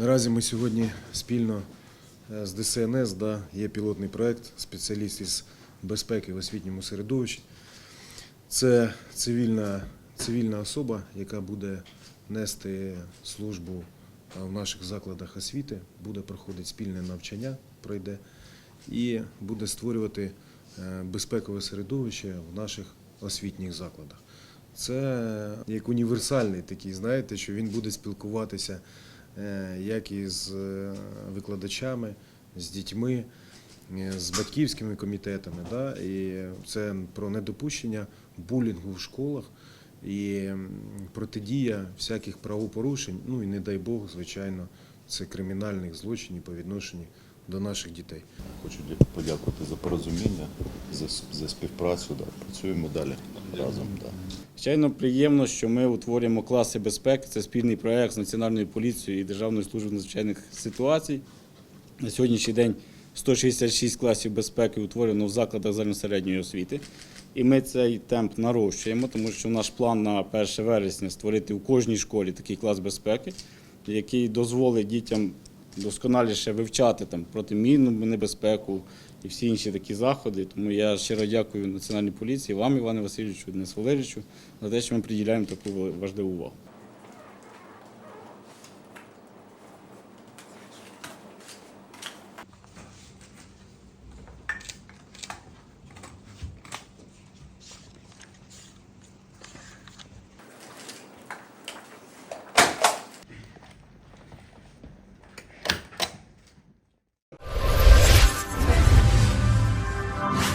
Наразі ми сьогодні спільно е, з ДСНС да, є пілотний проект спеціаліст із безпеки в освітньому середовищі. Це цивільна, цивільна особа, яка буде нести службу е, в наших закладах освіти, буде проходити спільне навчання, пройде і буде створювати е, безпекове середовище в наших освітніх закладах. Це як універсальний такий, знаєте, що він буде спілкуватися як із е, викладачами, з дітьми, е, з батьківськими комітетами. Да? І це про недопущення булінгу в школах і протидія всяких правопорушень, ну і не дай Бог, звичайно, це кримінальних злочинів по відношенню до наших дітей. Хочу подякувати за порозуміння, за, за співпрацю. Да. Працюємо далі разом. Да. Звичайно, приємно, що ми утворюємо класи безпеки. Це спільний проект з Національною поліцією і Державною службою надзвичайних ситуацій. На сьогоднішній день 166 класів безпеки утворено в закладах загальносередньої освіти. І ми цей темп нарощуємо, тому що наш план на 1 вересня створити у кожній школі такий клас безпеки, який дозволить дітям досконаліше вивчати там протимінну небезпеку і всі інші такі заходи. Тому я щиро дякую Національній поліції, вам, Івану Васильовичу, Денису Валерійовичу, за те, що ми приділяємо таку важливу увагу.